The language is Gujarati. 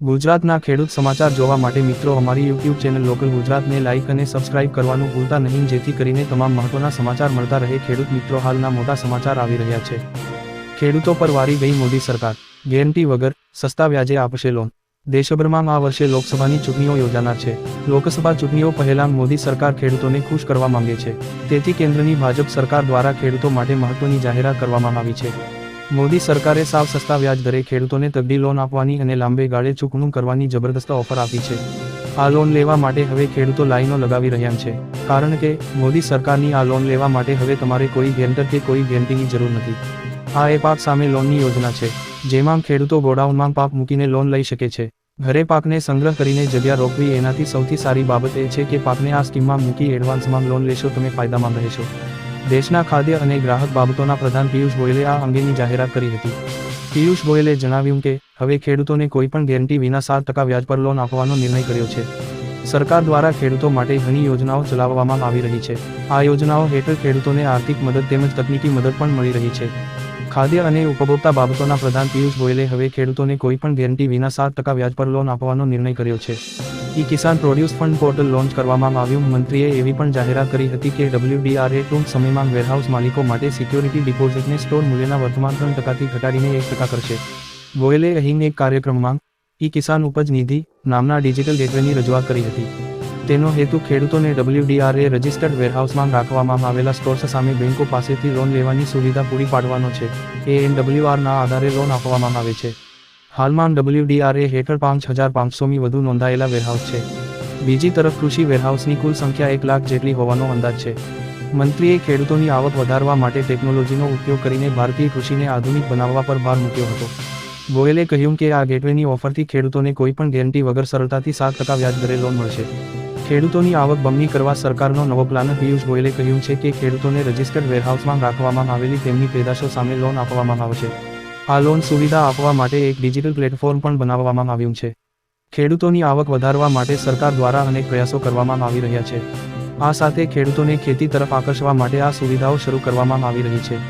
ગુજરાતના ખેડૂત સમાચાર જોવા માટે મિત્રો, અમારી યુટ્યુબ ચેનલ લોકલ ગુજરાતને લાઇક અને સબસ્ક્રાઇબ કરવાનું ભૂલતા નહીં, જેથી કરીને તમામ મહત્વના સમાચાર મળતા રહે. ખેડૂત મિત્રો, હાલના મોટા સમાચાર આવી રહ્યા છે. ખેડૂતો પર વારી ગઈ મોદી સરકાર. ગેરંટી વગર સસ્તા વ્યાજે આપશે લોન દેશભરમાં આ વર્ષે લોકસભાની ચૂંટણીઓ યોજાનાર છે. લોકસભા ચૂંટણીઓ પહેલા મોદી સરકાર ખેડૂતોને ખુશ કરવા માંગે છે. તેથી કેન્દ્રની ભાજપ સરકાર દ્વારા ખેડૂતો માટે મહત્વની જાહેરાત કરવામાં આવી છે. મોદી સરકારે સાવ સસ્તા વ્યાજ દરે ખેડૂતોને તગડી લોન આપવાની અને લાંબે ગાળે ચૂકવણું કરવાની જબરદસ્ત ઓફર આપી છે. આ લોન લેવા માટે હવે ખેડૂતો લાઈનો લગાવી રહ્યા છે. કારણ કે, મોદી સરકારની આ લોન લેવા માટે હવે તમારે કોઈ ગેરંટર કે કોઈ ગેરંટીની જરૂર નથી. આ એ પાક સામે લોનની યોજના છે, જેમાં ખેડૂતો ગોડાઉનમાં પાક મૂકીને લોન લઈ શકે છે. ઘરે પાકને સંગ્રહ કરીને જગ્યા રોકવી એનાથી સૌથી સારી બાબત એ છે કે પાકને આ સ્કીમમાં મૂકી એડવાન્સમાં લોન લેશો, તમે ફાયદામાં રહેશો. દેશના ખાદ્ય અને ગ્રાહક બાબતોના પ્રધાન પિયુષ ગોયલે આ અંગેની જાહેરાત કરી હતી. પિયુષ ગોયલે જણાવ્યું કે, હવે ખેડૂતોને કોઈપણ ગેરંટી વિના સાત ટકા વ્યાજ પર લોન આપવાનો નિર્ણય કર્યો છે. સરકાર દ્વારા ખેડૂતો માટે ઘણી યોજનાઓ ચલાવવામાં આવી રહી છે. આ યોજનાઓ હેઠળ ખેડૂતોને આર્થિક મદદ તેમજ તકનીકી મદદ પણ મળી રહી છે. ખાદ્ય અને ઉપભોક્તા બાબતોના પ્રધાન પિયુષ ગોયલે હવે ખેડૂતોને કોઈ પણ ગેરંટી વિના સાત ટકા વ્યાજ પર લોન આપવાનો નિર્ણય કર્યો છે. E Kisan produce fund portal launch કરવામાં આવ્યું. મંત્રીએ એવી પણ જાહેરાત કરી હતી કે ડબલ્યુડીઆરએ ટૂંક સમયમાં વેરહાઉસ માલિકો માટે સિક્યોરિટી ડિપોઝિટને સ્ટોર મૂલ્યના વર્તમાન ત્રણ ટકાથી ઘટાડીને એક ટકા કરશે. ગોયલે અહીં એક કાર્યક્રમમાં ઈ કિસાન ઉપજ નિધિ નામના ડિજિટલ ગેટવેની રજૂઆત કરી હતી. તેનો હેતુ ખેડૂતોને ડબલ્યુડીઆરએ રજિસ્ટર્ડ વેરહાઉસમાં રાખવામાં આવેલા સ્ટોર્સ સામે બેંકો પાસેથી લોન લેવાની સુવિધા પૂરી પાડવાનો છે. એએનડબલ્યુઆરના આધારે લોન આપવામાં આવે છે. હાલમાં ડબલ્યુડીઆરએ હેઠળ પાંચ હજાર પાંચસોમી વધુ નોંધાયેલા વેરહાઉસ છે. બીજી તરફ કૃષિ વેરહાઉસની કુલ સંખ્યા એક લાખ જેટલી હોવાનો અંદાજ છે. મંત્રીએ ખેડૂતોની આવક વધારવા માટે ટેકનોલોજીનો ઉપયોગ કરીને ભારતીય કૃષિને આધુનિક બનાવવા પર ભાર મૂક્યો હતો. ગોયલે કહ્યું કે આ ગેટવેની ઓફરથી ખેડૂતોને કોઈપણ ગેરંટી વગર સરળતાથી સાત ટકા વ્યાજ દરે લોન મળશે. ખેડૂતોની આવક બમણી કરવા સરકારનો નવો પ્લાન, પિયુષ ગોયલે કહ્યું છે કે ખેડૂતોને રજિસ્ટર્ડ વેરહાઉસમાં રાખવામાં આવેલી તેમની પેદાશો સામે લોન આપવામાં આવશે આ લોન સુવિધા આપવા માટે એક ડિજિટલ પ્લેટફોર્મ પણ બનાવવામાં આવ્યું છે. ખેડૂતોની આવક વધારવા માટે સરકાર દ્વારા અનેક પ્રયાસો કરવામાં આવી રહ્યા છે. આ સાથે ખેડૂતોને ખેતી તરફ આકર્ષવા માટે આ સુવિધાઓ શરૂ કરવામાં આવી રહી છે.